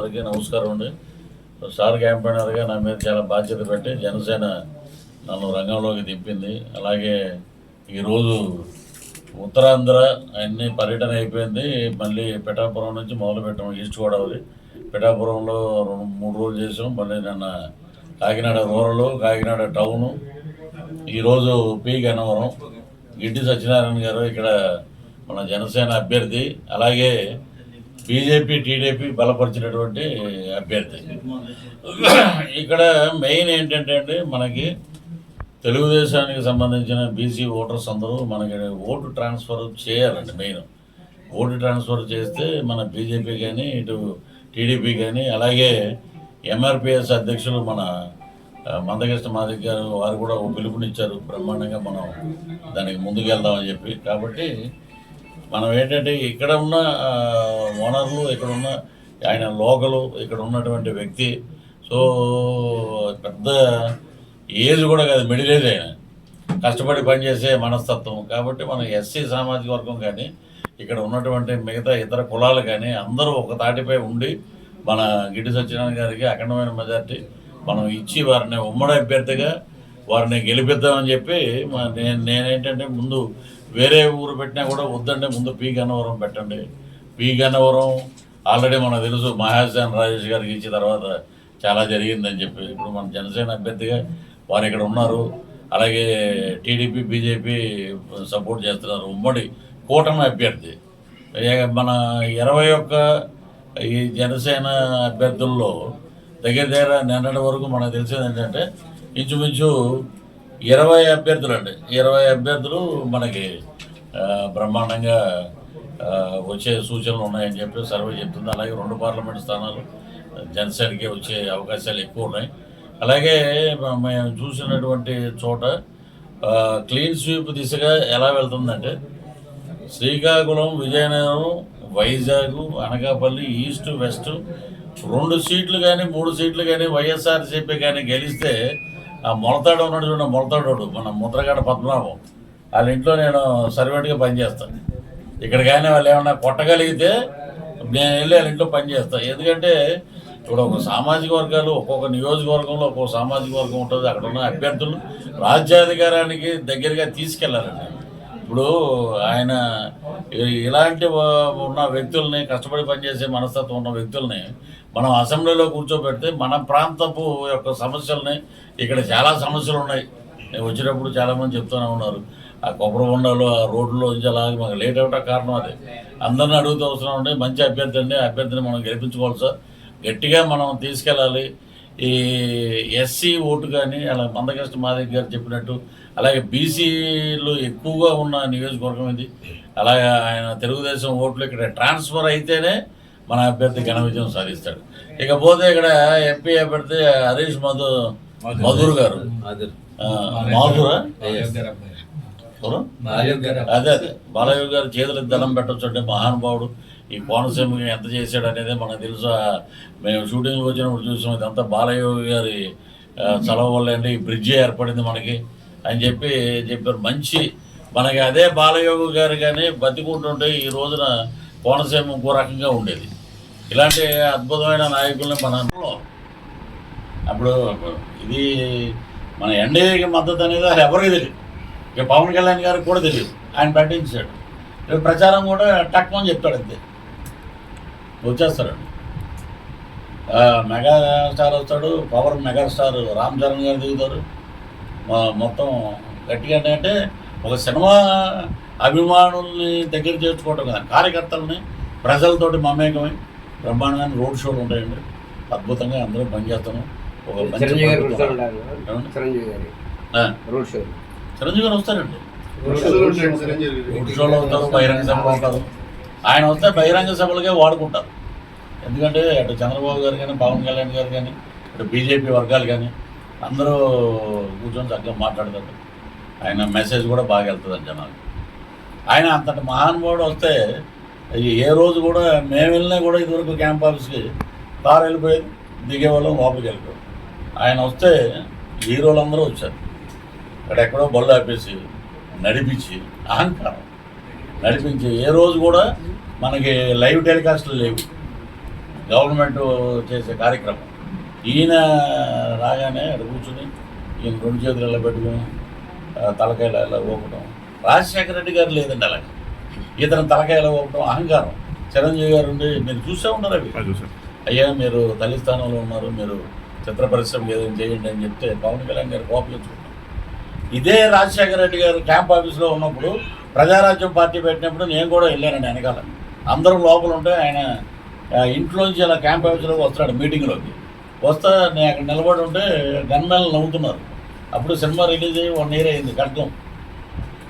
అందరికీ నమస్కారం అండి. సార్ క్యాంపెయినర్గా నా మీద చాలా బాధ్యత పెట్టి జనసేన నన్ను రంగంలోకి తిప్పింది అలాగే ఈరోజు ఉత్తరాంధ్ర అన్ని పర్యటన అయిపోయింది. మళ్ళీ పిఠాపురం నుంచి మొదలు పెట్టాము ఈస్ట్ గోదావరి. పిఠాపురంలో రెండు మూడు రోజులు చేసాం. మళ్ళీ నిన్న కాకినాడ రూరల్ కాకినాడ టౌను. ఈరోజు పి గన్నవరం గిడ్డి సత్యనారాయణ గారు ఇక్కడ మన జనసేన అభ్యర్థి. అలాగే బీజేపీ టీడీపీ బలపరిచినటువంటి అభ్యర్థి. ఇక్కడ మెయిన్ ఏంటంటే అండి మనకి తెలుగుదేశానికి సంబంధించిన బీసీ ఓటర్స్ అందరూ మనకి ఓటు ట్రాన్స్ఫర్ చేయాలండి మెయిన్. ఓటు ట్రాన్స్ఫర్ చేస్తే మన బీజేపీ కానీ ఇటు టీడీపీ కానీ అలాగే ఎంఆర్పిఎస్ అధ్యక్షులు మన మందకృష్ణ మాదిక్ గారు వారు కూడా ఒక పిలుపునిచ్చారు బ్రహ్మాండంగా మనం దానికి ముందుకెళ్దామని చెప్పి. కాబట్టి మనం ఏంటంటే ఇక్కడ ఉన్న ఓనర్లు ఇక్కడ ఉన్న ఆయన లోకలు ఇక్కడ ఉన్నటువంటి వ్యక్తి. సో పెద్ద ఏజ్ కూడా కాదు మిడిల్ ఏజ్ ఆయన. కష్టపడి పనిచేసే మనస్తత్వం. కాబట్టి మన ఎస్సీ సామాజిక వర్గం కానీ ఇక్కడ ఉన్నటువంటి మిగతా ఇతర కులాలు కానీ అందరూ ఒక తాటిపై ఉండి మన గిడ్డి సత్యనారాయణ గారికి అఖండమైన మెజార్టీ. మనం ఇచ్చి వారిని ఉమ్మడి అభ్యర్థిగా వారిని గెలిపిద్దామని చెప్పి మా నేను నేనేంటంటే ముందు వేరే ఊరు పెట్టినా కూడా వద్దండి ముందు పి గన్నవరం పెట్టండి. పి గన్నవరం ఆల్రెడీ మనకు తెలుసు మహాజన్ రాజేష్ గారికి ఇచ్చిన తర్వాత చాలా జరిగిందని చెప్పి. ఇప్పుడు మన జనసేన అభ్యర్థిగా వారు ఇక్కడ ఉన్నారు. అలాగే టీడీపీ బీజేపీ సపోర్ట్ చేస్తున్నారు. ఉమ్మడి కూటమి అభ్యర్థి. మన ఇరవై ఒక్క ఈ జనసేన అభ్యర్థుల్లో దగ్గర దగ్గర నిన్నటి వరకు మనకు తెలిసేది ఏంటంటే ఇంచుమించు ఇరవై అభ్యర్థులు అండి ఇరవై అభ్యర్థులు మనకి బ్రహ్మాండంగా వచ్చే సూచనలు ఉన్నాయని చెప్పి సర్వే చెప్తుంది. అలాగే రెండు పార్లమెంట్ స్థానాలు జనసేనకి వచ్చే అవకాశాలు ఎక్కువ ఉన్నాయి. అలాగే మేము చూసినటువంటి చోట క్లీన్ స్వీప్ దిశగా ఎలా వెళ్తుందంటే శ్రీకాకుళం విజయనగరం వైజాగ్ అనకాపల్లి ఈస్ట్ వెస్ట్ రెండు సీట్లు కానీ మూడు సీట్లు కానీ వైఎస్ఆర్సీపీ కానీ గెలిస్తే ఆ మొలతాడు ఉన్నాడు చూడండి మొలతాడోడు మన ముద్రగడ పద్మనాభం. వాళ్ళ ఇంట్లో నేను సర్వెంట్గా పనిచేస్తాను ఇక్కడ కానీ వాళ్ళు ఏమన్నా కొట్టగలిగితే నేను వెళ్ళి వాళ్ళ ఇంట్లో పనిచేస్తాను ఎందుకంటే ఇప్పుడు ఒక సామాజిక వర్గాలు ఒక్కొక్క నియోజకవర్గంలో ఒక్కొక్క సామాజిక వర్గం ఉంటుంది అక్కడ ఉన్న అభ్యర్థులు రాజ్యాధికారానికి దగ్గరగా తీసుకెళ్ళాలండి ఇప్పుడు ఆయన ఇలాంటి ఉన్న వ్యక్తుల్ని కష్టపడి పనిచేసే మనస్తత్వం ఉన్న వ్యక్తుల్ని మనం అసెంబ్లీలో కూర్చోబెడితే మన ప్రాంతపు యొక్క సమస్యల్ని ఇక్కడ చాలా సమస్యలు ఉన్నాయి నేను వచ్చినప్పుడు చాలామంది చెప్తూనే ఉన్నారు. ఆ కొబ్బరి బొండాలు ఆ రోడ్లో నుంచి అలా మాకు లేట్ అవ్వటం కారణం అదే. అందరిని అడుగుతూ అవసరం ఉంటే మంచి అభ్యర్థి అండి ఆ అభ్యర్థిని మనం గెలిపించుకోవాలి సార్. గట్టిగా మనం తీసుకెళ్ళాలి. ఈ ఎస్సీ ఓటు కానీ అలా మందకృష్ణ మాదిక్ గారు చెప్పినట్టు అలాగే బీసీలు ఎక్కువగా ఉన్న నియోజకవర్గం ఇది. అలాగే ఆయన తెలుగుదేశం ఓట్లు ఇక్కడ ట్రాన్స్ఫర్ అయితేనే మన అభ్యర్థి ఘన విజయం సాధిస్తాడు. ఇకపోతే ఇక్కడ ఎంపీ అభ్యర్థి హరీష్ మధు మధుర్. గారు. మాధురా? అదే అదే. బాలయ్య గారు చేతులకు దండం పెట్టొచ్చు అంటే మహానుభావుడు. ఈ కోనసీమ ఎంత చేశాడు అనేది మనకు తెలుసా. మేము షూటింగ్కి వచ్చినప్పుడు చూసాం ఇదంతా బాలయ్య గారి చలవ వల్ల అండి ఈ బ్రిడ్జి ఏర్పడింది మనకి అని చెప్పి చెప్పారు. మంచి మనకి అదే బాలయోగి గారు కానీ బతికుంటుంటే ఈ రోజున కోనసీమ ఇంకో రకంగా ఉండేది. ఇలాంటి అద్భుతమైన నాయకుల్ని మన అప్పుడు ఇది మన ఎన్డీఏకి మద్దతు అనేది అది ఎవరికి తెలియదు. ఇక పవన్ కళ్యాణ్ గారికి కూడా తెలియదు. ఆయన ప్రకటించాడు ప్రచారం కూడా టక్మని చెప్తాడు అంతే. వచ్చేస్తారండి. ఆ, మెగా స్టార్ వస్తాడు power mega star Ram Charan garu దిగుతారు. మా- మొత్తం గట్టిగా అంటే ఒక సినిమా అభిమానుల్ని దగ్గర చేర్చుకోవటం కదా కార్యకర్తల్ని ప్రజలతోటి మమేకమై బ్రహ్మాండమైన రోడ్ షోలు ఉంటాయండి. అద్భుతంగా అందరూ పనిచేస్తాము ఒక మంచి చిరంజీవి గారు వస్తారండి. రోడ్ షోలో వస్తారు బహిరంగ సభలు ఉంటారు ఆయన వస్తే బహిరంగ సభలకే వాడుకుంటారు. ఎందుకంటే అటు చంద్రబాబు గారు కానీ పవన్ కళ్యాణ్ గారు కానీ ఇటు బీజేపీ వర్గాలు కానీ అందరూ కూర్చొని చక్కగా మాట్లాడతారు. ఆయన మెసేజ్ కూడా బాగా వెళ్తుంది జనాలు. ఆయన అంతటి మహానుభావుడు వస్తే ఏ రోజు కూడా మేము వెళ్ళినా కూడా ఇదివరకు క్యాంప్ ఆఫీస్కి కారు వెళ్ళిపోయేది దిగేవాళ్ళం లోపలికి వెళ్ళిపోయారు ఆయన వస్తే హీరోలు అందరూ వచ్చారు అక్కడెక్కడో బళ్ళు ఆపేసి నడిపించి అహంకారం. నడిపించి ఏ రోజు కూడా మనకి లైవ్ టెలికాస్ట్లు లేవు. గవర్నమెంట్ చేసే కార్యక్రమం. ఈయన రాగానే అక్కడ కూర్చుని ఈయన రెండు చేతులు ఇలా పెట్టుకుని తలకాయలు ఇలా ఊపడం రాజశేఖర రెడ్డి గారు లేదండి అలాగే. ఇతను తలకాయలు ఊపడం అహంకారం. చిరంజీవి గారు ఉండి మీరు చూసే ఉన్నారు అవి. అయ్యా మీరు తల్లి స్థానంలో ఉన్నారు మీరు చిత్ర పరిశ్రమ ఏదైనా చేయండి అని చెప్తే పవన్ కళ్యాణ్ గారు కోపలించుకుంటాం ఇదే రాజశేఖర రెడ్డి గారు క్యాంప్ ఆఫీస్లో ఉన్నప్పుడు ప్రజారాజ్యం పార్టీ పెట్టినప్పుడు నేను కూడా వెళ్ళానండి వెనకాల. అందరూ లోపల ఉంటే ఆయన ఇంట్లోంచి అలా క్యాంప్ ఆఫీసులోకి వస్తాడు మీటింగ్లోకి. వస్తా నేను అక్కడ నిలబడి ఉంటే గన్మెల్ నవ్వుతున్నారు. అప్పుడు సినిమా రిలీజ్ అయ్యి వన్ ఇయర్ అయింది కట్టం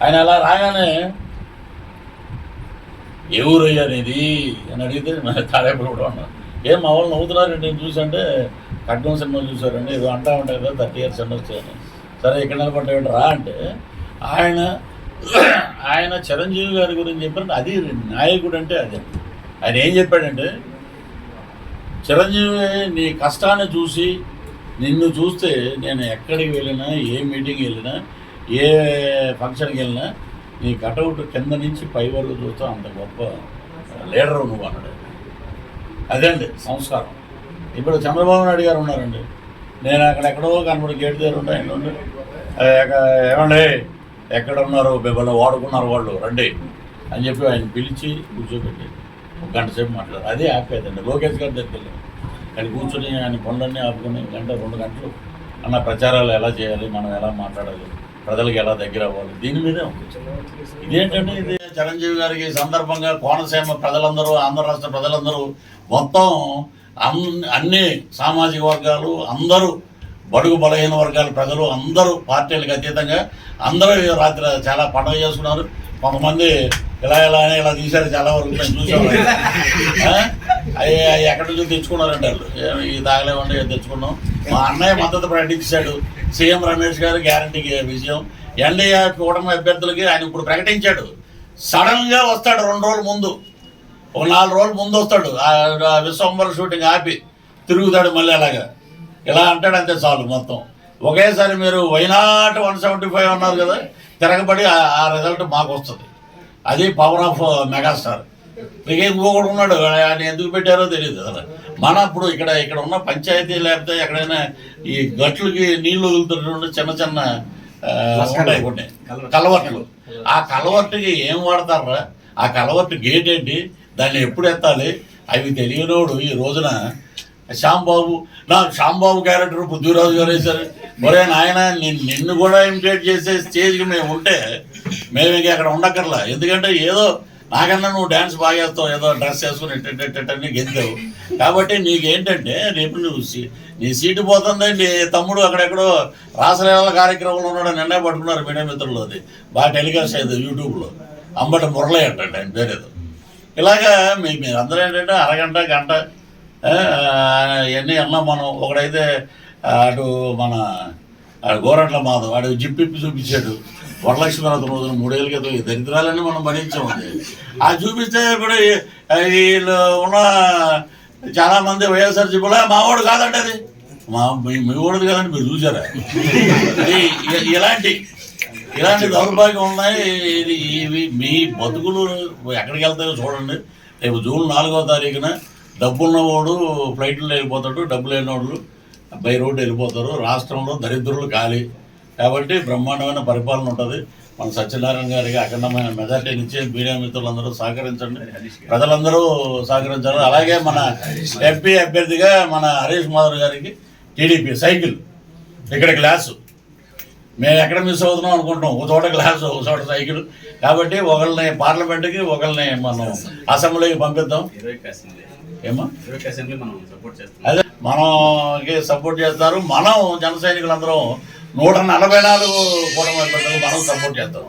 ఆయన అలా రాగానే ఏ ఊరయ్యా నీది? అని అడిగితే తాడేపల్లి కూడా ఉన్నా. ఏం మా వాళ్ళు నవ్వుతున్నారు నేను చూసంటే కట్నం సినిమా చూసారండి ఏదో అంటా ఉంటాయి కదా థర్టీ ఇయర్స్ సినిమా వచ్చాయని సరే ఇక్కడ నిలబడ్డా రా అంటే ఆయన ఆయన చిరంజీవి గారి గురించి చెప్పిన అది నాయకుడు అంటే అదే. ఆయన ఏం చెప్పాడంటే చిరంజీవి నీ కష్టాన్ని చూసి నిన్ను చూస్తే నేను ఎక్కడికి వెళ్ళినా ఏ మీటింగ్కి వెళ్ళినా ఏ ఫంక్షన్కి వెళ్ళినా నీ కటౌట్ కింద నుంచి పై వరకు చూస్తే అంత గొప్ప లీడర్ నువ్వు అన్నాడు. అదే అండి సంస్కారం. ఇప్పుడు చంద్రబాబు నాయుడు గారు ఉన్నారండి. నేను అక్కడ ఎక్కడో కనబడి గేట్ దగ్గర ఉంటాను ఏమండే? ఎక్కడ ఉన్నారు మిమ్మల్ని వాడుకున్నారు వాళ్ళు రండి అని చెప్పి ఆయన పిలిచి కూర్చోబెట్టి ఒక గంట సేపు మాట్లాడారు. అదే ఆపేదండి. అండి లోకేష్ గారి దగ్గరికి వెళ్ళాం కూర్చొని ఆయన పనులన్నీ ఆపుకొని గంట రెండు గంటలు అన్న ప్రచారాలు ఎలా చేయాలి మనం ఎలా మాట్లాడాలి ప్రజలకు ఎలా దగ్గర అవ్వాలి దీని మీదే ఇదేంటంటే ఇది చిరంజీవి గారికి సందర్భంగా కోనసీమ ప్రజలందరూ ఆంధ్ర రాష్ట్ర ప్రజలందరూ మొత్తం అన్ని సామాజిక వర్గాలు అందరూ బడుగు బలహీన వర్గాల ప్రజలు అందరూ పార్టీలకు అతీతంగా అందరూ రాత్రి చాలా పండుగ చేసుకున్నారు. కొంతమంది ఇలా ఇలా అని ఇలా తీశారు చాలా వరకు మేము చూసాము అవి ఎక్కడి నుంచి తెచ్చుకున్నారంటే వాళ్ళు. ఏ- ఈ తాగలేమండి తెచ్చుకున్నాం. మా అన్నయ్య మద్దతు ప్రకటించాడు. సీఎం రమేష్ గారు గ్యారంటీకి విజయం. ఎన్డీఏ కూటమి అభ్యర్థులకి ఆయన ఇప్పుడు ప్రకటించాడు. సడన్గా వస్తాడు రెండు రోజుల ముందు. ఒక నాలుగు రోజుల ముందు వస్తాడు. ఆ విశ్వంబర షూటింగ్ ఆపి తిరుగుతాడు మళ్ళీ అలాగా. ఇలా అంటాడు అంతే చాలు మొత్తం. ఒకేసారి మీరు వైనాట్ వన్ సెవెంటీ ఫైవ్ అన్నారు కదా తిరగబడి ఆ- రిజల్ట్ మాకు వస్తుంది. అది పవర్ ఆఫ్ మెగాస్టార్ ఇక ఇంకొకడు ఉన్నాడు ఆయన ఎందుకు పెట్టారో తెలియదు అసలు మన ఇప్పుడు ఇక్కడ ఇక్కడ ఉన్న పంచాయతీ లేకపోతే ఎక్కడైనా ఈ గట్లకి నీళ్ళు వదులుతున్నటువంటి చిన్న చిన్న ఆ, ఉంటాయి కొన్ని. కలవట్లు ఆ కలవట్టుకి ఏం వాడతారా? ఆ కలవట్టు గేట్ ఏంటి? దాన్ని ఎప్పుడు ఎత్తాలి? అవి తెలియనోడు ఈ రోజున శ్యాంబాబు నా శ్యాంబాబు క్యారెక్టర్ బుద్ధిరాజు గారు వేశారు. మరే నాయన నిన్ను నిన్ను కూడా ఇమిటేట్ చేసే స్టేజ్కి మేము ఉంటే మేము ఇంక అక్కడ ఉండక్కర్లా. ఎందుకంటే ఏదో నాకన్నా నువ్వు డ్యాన్స్ బాగా చేస్తావు ఏదో డ్రెస్ వేసుకుని ఎట్టని గెంతావు. కాబట్టి నీకేంటంటే రేపు నువ్వు నీ సీటు పోతుంది నీ తమ్ముడు అక్కడెక్కడో రాసలీల కార్యక్రమంలో ఉన్నాడు నిన్నే పట్టుకున్నారు మీడియా మిత్రులు అది. బాగా టెలికాస్ట్ అయింది యూట్యూబ్లో. అంబటి మురళి అంటే ఆయన పేరేదో. ఇలాగా మీ మీరందరూ ఏంటంటే అరగంట గంట ఇవన్నీ అన్నాం మనం ఒకడైతే అటు మన గోరట్ల మాధవ్ వాడు జిప్పిప్పి చూపించాడు. వరలక్ష్మి వ్రతం రోజున మూడేళ్ళ క్రితం ఈ దరిద్రాలన్నీ మనం భరించామండి ఆ చూపిస్తే ఇప్పుడు వీళ్ళు ఉన్న చాలామంది వైఎస్ఆర్ జిప్పులో మా వాడు కాదండి అది. మా మీ వాడిది కాదండి మీరు చూసారా? ఇ- ఇలాంటి ఇలాంటి దౌర్భాగ్యం ఉన్నాయి. ఇది ఇవి మీ బతుకులు ఎక్కడికి వెళ్తాయో చూడండి. రేపు జూన్ నాలుగో తారీఖున డబ్బున్నవాడు ఫ్లైట్లో వెళ్ళిపోతాడు డబ్బు లేనివాడు బై రోడ్డు వెళ్ళిపోతారు. రాష్ట్రంలో దరిద్రులు ఖాళీ. కాబట్టి బ్రహ్మాండమైన పరిపాలన ఉంటుంది. మన సత్యనారాయణ గారికి అఖండమైన మెజార్టీని ఇచ్చి మీడియా మిత్రులందరూ సహకరించండి. ప్రజలందరూ సహకరించాలి. అలాగే మన ఎంపీ అభ్యర్థిగా మన హరీష్ మాధవ్ గారికి టీడీపీ సైకిల్. ఇక్కడ గ్లాసు. మేము ఎక్కడ మిస్ అవుతున్నాం అనుకుంటున్నాం. ఒక చోట గ్లాసు ఒక చోట సైకిల్. కాబట్టి ఒకరిని పార్లమెంట్కి ఒకరిని మనం అసెంబ్లీకి పంపిద్దాం. ఏమో మనకి సపోర్ట్ చేస్తారు. మనం జన సైనికులందరం నూట నలభై నాలుగు కూటమి మనం సపోర్ట్ చేస్తాం.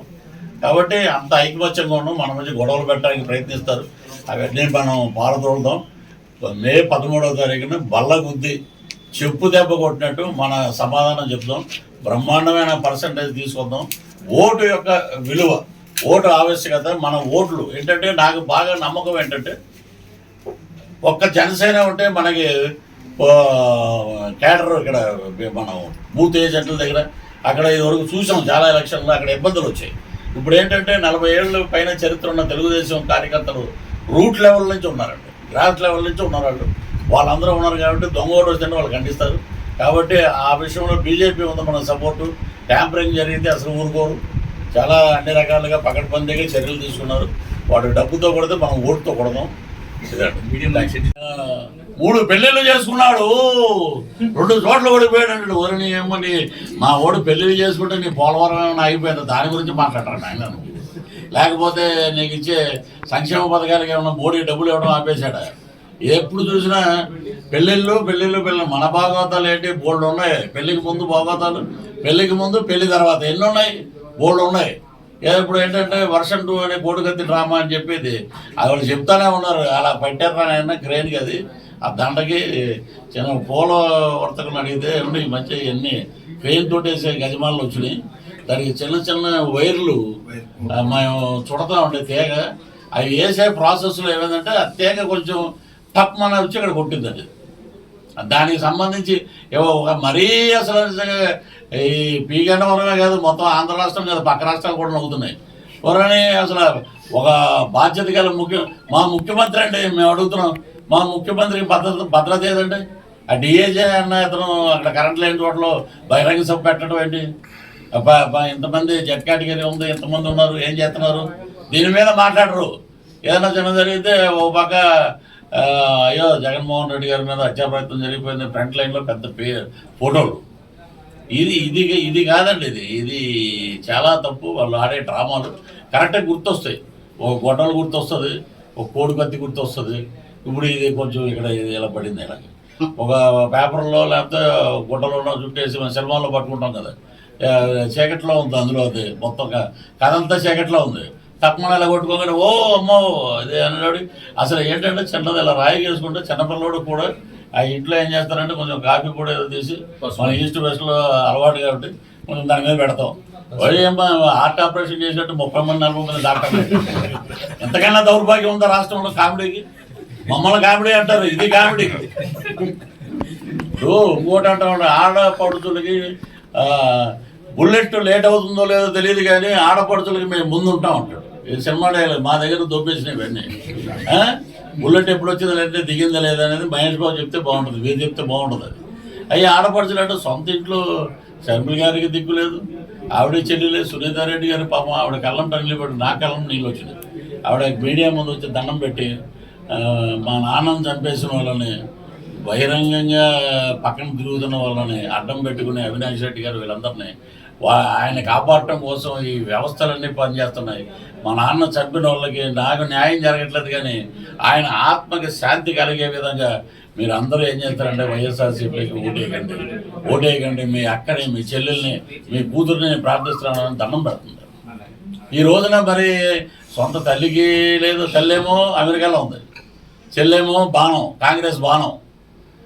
కాబట్టి అంత ఐకమత్యంగా ఉన్నాం. మన మధ్య గొడవలు పెట్టడానికి ప్రయత్నిస్తారు. అవన్నీ మనం పారదోలుదాం మే పదమూడవ తారీఖున బల్ల గుద్ది చెప్పు దెబ్బ కొట్టినట్టు మన సమాధానం చెప్దాం బ్రహ్మాండమైన పర్సంటేజ్ తీసుకొద్దాం. ఓటు యొక్క విలువ ఓటు ఆవశ్యకత మన ఓట్లు. ఏంటంటే నాకు బాగా నమ్మకం ఏంటంటే ఒక్క జనసేన ఉంటే మనకి ఆ, కేడర్ ఇక్కడ మనం బూత్ ఏజెంట్ల దగ్గర అక్కడ ఇదివరకు చూసాం చాలా ఎలక్షన్లో అక్కడ ఇబ్బందులు వచ్చాయి. ఇప్పుడు ఏంటంటే నలభై ఏళ్ళ పైన చరిత్ర ఉన్న తెలుగుదేశం కార్యకర్తలు రూట్ లెవెల్ నుంచి ఉన్నారండి. గ్రాస్ లెవెల్ నుంచి ఉన్నారు వాళ్ళు. వాళ్ళందరూ ఉన్నారు కాబట్టి దొంగ ఓటు వస్తే వాళ్ళు ఖండిస్తారు. కాబట్టి ఆ విషయంలో బీజేపీ ఉంది మన సపోర్టు. ట్యాంపరింగ్ జరిగితే అసలు ఊరుకోరు. చాలా అన్ని రకాలుగా పకడ్బందీగా చర్యలు తీసుకున్నారు. వాడు డబ్బుతో కొడితే మనం ఓటుతో కొడదాం. మూడు పెళ్ళిళ్ళు చేసుకున్నాడు. రెండు చోట్ల ఓడిపోయాడు వరుని ఏమని మా ఓడు పెళ్ళిళ్ళు చేసుకుంటే నీ పోలవరం ఏమైనా అయిపోయింది దాని గురించి మాట్లాడరా ఆయన లేకపోతే నీకు ఇచ్చే సంక్షేమ పథకాలకు ఏమైనా మోడీ డబ్బులు ఇవ్వడం ఆపేశాడు? ఎప్పుడు చూసినా పెళ్ళిళ్ళు పెళ్ళిళ్ళు పెళ్ళి మన భాగవతాలు ఏంటి? బోర్డు ఉన్నాయి. పెళ్ళికి ముందు భాగవతాలు పెళ్ళికి ముందు పెళ్ళి తర్వాత ఎన్ని ఉన్నాయి? బోర్డు ఉన్నాయి. ఇప్పుడు ఏంటంటే వర్షం టూ అనే కోడికత్తి డ్రామా అని చెప్పేది. వాళ్ళు చెప్తానే ఉన్నారు. అలా పెట్టారు ఆయన అది. ఆ దండకి చిన్న పూల వర్తకులు అడిగితే ఏమంటే ఈ మధ్య ఇవన్నీ పెయిన్ తోటేసే గజమాలు వచ్చినాయి. దానికి చిన్న చిన్న వైర్లు మేము చుడతా ఉండే తీగ. అవి వేసే ప్రాసెస్లో ఏమైందంటే ఆ తీగ కొంచెం టప్ మన వచ్చి ఇక్కడ కొట్టిందండి. దానికి సంబంధించి ఏవో ఒక మరీ అసలు ఈ పీగండ వరమే కాదు మొత్తం ఆంధ్ర రాష్ట్రం కాదు పక్క రాష్ట్రాలు కూడా నవ్వుతున్నాయి. వరని అసలు ఒక బాధ్యత గల ముఖ్య మా ముఖ్యమంత్రి అండి మేము అడుగుతున్నాం మా ముఖ్యమంత్రికి భద్రత భద్రత ఏదండి? ఆ డిఏజే అన్న ఇతను అక్కడ కరెంట్ లేని చోట్ల బహిరంగ సభ పెట్టడం ఏంటి? ఇంతమంది జెట్ కేటగిరీ ఉంది ఇంతమంది ఉన్నారు ఏం చేస్తున్నారు? దీని మీద మాట్లాడరు. ఏదైనా చిన్న జరిగితే ఓ పక్క అయ్యో జగన్మోహన్ రెడ్డి గారి మీద హత్యాప్రయత్నం జరిగిపోయింది. ఫ్రంట్ లైన్లో పెద్ద పే ఫోటోలు. ఇది ఇది ఇది కాదండి ఇది. ఇది చాలా తప్పు. వాళ్ళు ఆడే డ్రామాలు. కరెక్ట్గా గుర్తొస్తాయి. ఒక గొడ్డలు గుర్తొస్తుంది ఒక కోడి కత్తి గుర్తొస్తుంది. ఇప్పుడు ఇది కొంచెం ఇక్కడ ఇది ఇలా పడింది ఇలా ఒక పేపర్లో లేకపోతే గుడ్డలో చుట్టేసి మన సినిమాల్లో పట్టుకుంటాం కదా. చీకట్లో ఉంది అందులో అది. మొత్తం క- కథ అంతా చీకట్లో ఉంది. తక్కువ కొట్టుకోగానే ఓ అమ్మో! అదే అన్నాడు. అసలు ఏంటంటే చిన్నది ఇలా రాయి వేసుకుంటే చిన్నపిల్లడు కూడా ఆ ఇంట్లో ఏం చేస్తారంటే కొంచెం కాఫీ కూడా ఏదో తీసి మన ఈస్ట్ వెస్ట్లో అలవాటు కాబట్టి కొంచెం దాని మీద పెడతాం. ఏమో హార్ట్ ఆపరేషన్ చేసినట్టు ముప్పై మంది నలభై మంది డాక్టర్ ఎంతకైనా దౌర్భాగ్యం ఉందా రాష్ట్రంలో కామెడీకి? మమ్మల్ని కామెడీ అంటారు ఇది కామెడీ. ఇప్పుడు ఇంకోటి అంటా ఉండే ఆడపడుచులకి ఆ, బుల్లెట్ లేట్ అవుతుందో లేదో తెలియదు కానీ ఆడపడుచులకి మేము ముందు ఉంటాం సినిమా డైలాగ్ మా దగ్గర దొబ్బేసినాయి ఇవన్నీ. బుల్లెట్ ఎప్పుడు వచ్చిందో లేదంటే దిగిందా లేదా అనేది మహేష్ బాబు చెప్తే బాగుంటుంది వీరు చెప్తే బాగుంటుంది అది. అవి ఆడపడుచులంటే సొంత ఇంట్లో శర్మిల గారికి దిక్కు లేదు ఆవిడ చెల్లెలే సునీతారెడ్డి గారి పాపం ఆవిడ కళ్ళం తగిలి పెట్టి నా కళ్ళం నీళ్ళు వచ్చినాయి. ఆవిడ మీడియా ముందు వచ్చి దండం పెట్టి మా నాన్నని చంపేసిన వాళ్ళని బహిరంగంగా పక్కన తిరుగుతున్న వాళ్ళని అడ్డం పెట్టుకుని అవినాష్ రెడ్డి గారు వీళ్ళందరినీ ఆయన కాపాడటం కోసం ఈ వ్యవస్థలన్నీ పనిచేస్తున్నాయి. మా నాన్న చంపిన వాళ్ళకి నాకు న్యాయం జరగట్లేదు కానీ ఆయన ఆత్మకి శాంతి కలిగే విధంగా మీరు అందరూ ఏం చేస్తారంటే వైఎస్ఆర్సీపీకి ఓటేయకండి. ఓటేయకండి మీ అక్కని మీ చెల్లెల్ని మీ కూతుర్ని ప్రార్థిస్తున్నానని దండం పెడుతుంది. ఈ రోజున మరి సొంత తల్లికి లేదు తల్లేమో అమెరికాలో ఉంది. చెల్లేమో బాణం కాంగ్రెస్ బాణం.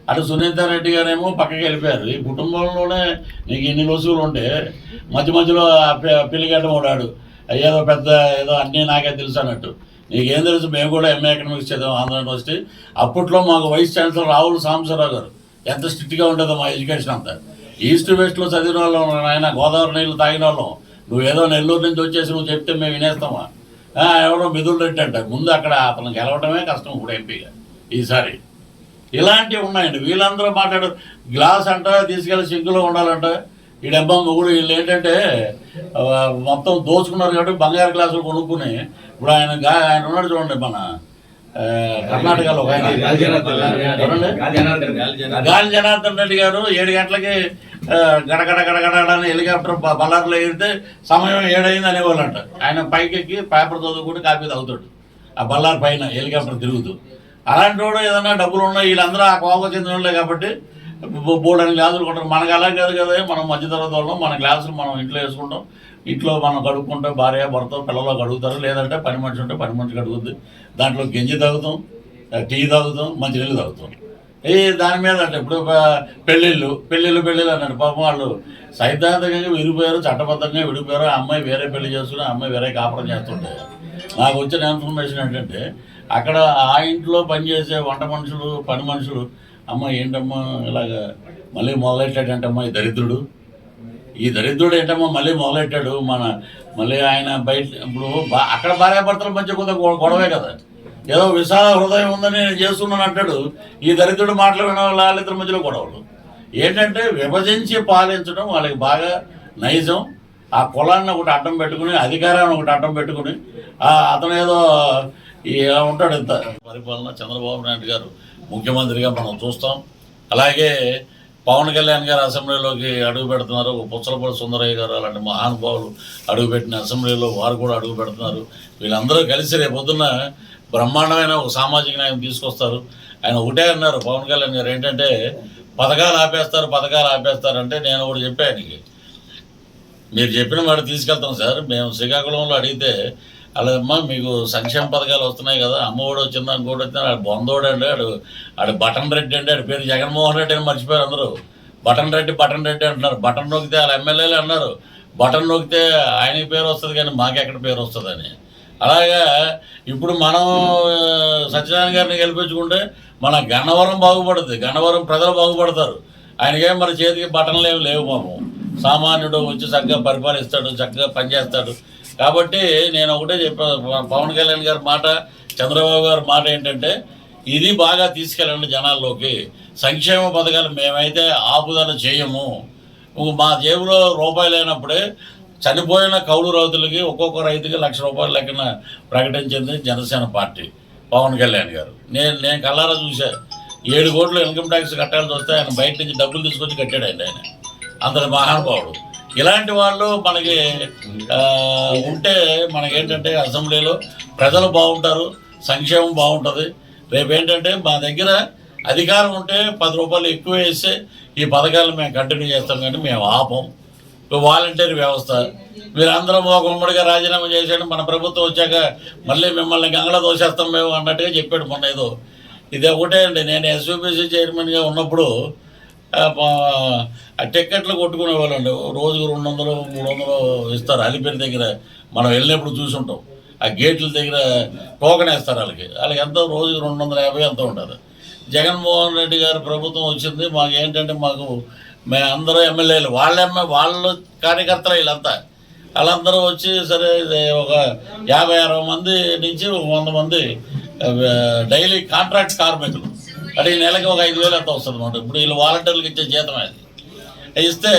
అటు సునీత రెడ్డి గారేమో పక్కకి వెళ్ళిపోయారు. ఈ కుటుంబంలోనే నీకు ఇన్ని లొసుగులు ఉంటే మధ్య మధ్యలో ఆ పె- పెళ్ళిగడ్డ ఓడాడు ఏదో పెద్ద ఏదో అన్నీ నాకే తెలుసు అన్నట్టు. నీకేం తెలుసు? మేము కూడా ఎంఏ ఎకనామిక్స్ చదివాం ఆంధ్ర యూనివర్సిటీ అప్పట్లో మాకు వైస్ ఛాన్సలర్ రాహుల్ సాంబశివరావు గారు. ఎంత స్ట్రిక్ట్గా ఉంటుందో మా ఎడ్యుకేషన్ అంతా. ఈస్ట్ వెస్ట్లో చదివిన వాళ్ళం ఆయన గోదావరి నీళ్ళు తాగిన వాళ్ళం. నువ్వేదో నెల్లూరు నుంచి వచ్చేసి నువ్వు చెప్తే మేము వినేస్తామా? ఎవరో మిథుల్ రెడ్డి అంట ముందు అక్కడ అతను గెలవడమే కష్టం ఇప్పుడు ఎంపీగా ఈసారి. ఇలాంటివి ఉన్నాయండి. వీళ్ళందరూ మాట్లాడు గ్లాస్ అంట తీసుకెళ్ళి సింకులో ఉండాలంట. ఈ డబ్బా కూడా వీళ్ళు ఏంటంటే మొత్తం దోచుకున్నారు కాబట్టి బంగారు గ్లాసులు కొనుక్కుని ఇప్పుడు ఆయన ఆయన ఉన్నాడు చూడండి మన కర్ణాటకలో ఒక ఆయన. గాలి జనార్దన్ రెడ్డి గారు ఏడు గంటలకి గడగడ గడగడ అని హెలికాప్టర్ బ- బళ్ళార్లో ఎగిరితే సమయం ఏడైంది అనేవాళ్ళంట. ఆయన పైకి ఎక్కి పేపర్ చదువుకుంటే కాపీ తాగుతాడు. ఆ బల్లార్ పైన హెలికాప్టర్ తిరుగుతూ. అలాంటి వాడు ఏదైనా డబ్బులు ఉన్నాయి వీళ్ళందరూ ఆ కోపం చెందిన వాళ్ళే కాబట్టి బో- గ్లాసులు కొంటారు మనకు అలా కాదు కదా మనం మధ్యతరగతి వాళ్ళం మన గ్లాసులు మనం ఇంట్లో వేసుకుంటాం. ఇంట్లో మనం కడుక్కుంటే భార్య భర్త పిల్లలు కడుగుతారు. లేదంటే పని మనిషి ఉంటే పని మనిషి కడుగుద్ది. దాంట్లో గంజి తాగుతాం టీ తాగుతాం మంచినీళ్ళు తాగుతాం. ఏ దాని మీద అంటే ఇప్పుడు పెళ్ళిళ్ళు పెళ్ళిళ్ళు పెళ్ళిళ్ళు అన్నాడు. పాపం వాళ్ళు సైద్ధాంతికంగా విడిపోయారు చట్టబద్ధంగా విడిపోయారు. అమ్మాయి వేరే పెళ్ళి చేస్తున్నా అమ్మాయి వేరే కాపురం చేస్తుంటారు నాకు వచ్చిన ఇన్ఫర్మేషన్ ఏంటంటే అక్కడ ఆ ఇంట్లో పనిచేసే వంట మనుషులు పని మనుషులు అమ్మ ఏంటమ్మా ఇలాగ మళ్ళీ మొదలెట్టాడంటమ్మా ఈ దరిద్రుడు. ఈ దరిద్రుడు ఏంటమ్మా మళ్ళీ మొదలెట్టాడు? మన మళ్ళీ ఆయన బయట ఇప్పుడు బా- అక్కడ భార్యాభర్తల మధ్య కొంత గొడవే కదా. ఏదో విశాల హృదయం ఉందని నేను చేస్తున్నాను అంటాడు. ఈ దరిద్రుడు మాటలు విన వాళ్ళిద్దరి మధ్యలో గొడవలు. ఏంటంటే విభజించి పాలించడం వాళ్ళకి బాగా నైజం. ఆ కులాన్ని ఒకటి అడ్డం పెట్టుకుని అధికారాన్ని ఒకటి అడ్డం పెట్టుకుని అతను ఏదో ఇలా ఉంటాడు ఇంత. పరిపాలన చంద్రబాబు నాయుడు గారు ముఖ్యమంత్రిగా మనం చూస్తాం. అలాగే పవన్ కళ్యాణ్ గారు అసెంబ్లీలోకి అడుగు పెడుతున్నారు. పుచ్చలపూడి సుందరయ్య గారు అలాంటి మహానుభావులు అడుగుపెట్టిన అసెంబ్లీలో వారు కూడా అడుగు పెడుతున్నారు. వీళ్ళందరూ కలిసి రేపు పొద్దున్న బ్రహ్మాండమైన ఒక సామాజిక న్యాయం తీసుకొస్తారు. ఆయన ఒకటే అన్నారు పవన్ కళ్యాణ్ గారు ఏంటంటే పథకాలు ఆపేస్తారు పథకాలు ఆపేస్తారు అంటే నేను ఒకటి చెప్పాను ఆయనకి. మీరు చెప్పిన వాడు తీసుకెళ్తాం సార్. మేము శ్రీకాకుళంలో అడిగితే అలాగమ్మా మీకు సంక్షేమ పథకాలు వస్తున్నాయి కదా అమ్మఒడు వచ్చింది ఇంకోటి వచ్చింది ఆడు బొందోడు అండి ఆడు ఆడు బటన్ రెడ్డి అండి ఆడు పేరు జగన్మోహన్ రెడ్డి అని మర్చిపోయారు అందరూ. బటన్ రెడ్డి బటన్ రెడ్డి అంటున్నారు. బటన్ నొక్కితే వాళ్ళ ఎమ్మెల్యేలు అన్నారు. బటన్ నొక్కితే ఆయన పేరు వస్తుంది కానీ మాకెక్కడ పేరు వస్తుందని. అలాగా ఇప్పుడు మనం సత్యనారాయణ గారిని గెలిపించుకుంటే మన గన్నవరం బాగుపడుతుంది. గన్నవరం ప్రజలు బాగుపడతారు. ఆయనకేం మన చేతికి బటన్లు ఏమి లేవు మాము సామాన్యుడు వచ్చి చక్కగా పరిపాలిస్తాడు చక్కగా పనిచేస్తాడు. కాబట్టి నేను ఒకటే చెప్పాను పవన్ కళ్యాణ్ గారి మాట చంద్రబాబు గారి మాట ఏంటంటే ఇది బాగా తీసుకెళ్ళండి జనాల్లోకి. సంక్షేమ పథకాలు మేమైతే ఆపుదల చేయము. మా జేబులో రూపాయలు అయినప్పుడే చనిపోయిన కౌలు రైతులకి ఒక్కొక్క రైతుకి లక్ష రూపాయల లెక్కన ప్రకటించింది జనసేన పార్టీ పవన్ కళ్యాణ్ గారు. నేను నేను కల్లారా చూసా. ఏడు కోట్లు ఇన్కమ్ ట్యాక్స్ కట్టాల్సి వస్తే ఆయన బయట నుంచి డబ్బులు తీసుకొచ్చి కట్టాడండి ఆయన. అంతటి మహానుభావుడు. ఇలాంటి వాళ్ళు మనకి ఉంటే మనకేంటంటే అసెంబ్లీలో ప్రజలు బాగుంటారు సంక్షేమం బాగుంటుంది. రేపు ఏంటంటే మా దగ్గర అధికారం ఉంటే పది రూపాయలు ఎక్కువ వేస్తే ఈ పథకాలు మేము కంటిన్యూ చేస్తాం కానీ మేము ఆపం. వాలంటీర్ వ్యవస్థ. మీరందరం ఒక ఉమ్మడిగా రాజీనామా చేశాడు మన ప్రభుత్వం వచ్చాక మళ్ళీ మిమ్మల్ని గంగలో దోషేస్తాం మేము అన్నట్టుగా చెప్పాడు మొన్న ఏదో. ఇది ఒకటే అండి. నేను ఎస్యూబీసీ చైర్మన్గా ఉన్నప్పుడు టిక్కెట్లు కొట్టుకునే వాళ్ళండి రోజుకు రెండు వందలు మూడు వందలు ఇస్తారు అలిపేరు దగ్గర. మనం వెళ్ళినప్పుడు చూసుంటాం ఆ గేట్ల దగ్గర టోకెన్ వేస్తారు వాళ్ళకి. వాళ్ళకి ఎంత రోజుకి రెండు వందల యాభై ఎంత ఉంటుంది జగన్మోహన్ రెడ్డి గారు ప్రభుత్వం వచ్చింది. మాకు ఏంటంటే మాకు మేము అందరూ ఎమ్మెల్యేలు. వాళ్ళ ఎమ్మె వాళ్ళు కార్యకర్తలు వీళ్ళంతా. వాళ్ళందరూ వచ్చి సరే ఒక యాభై అరవై మంది నుంచి ఒక వంద మంది డైలీ కాంట్రాక్ట్ కార్మికులు. అంటే ఈ నెలకి ఒక ఐదు వేలు ఎంత వస్తుంది? అనమాట ఇప్పుడు వీళ్ళు వాలంటీర్లకు ఇచ్చే జీతం అది. ఇస్తే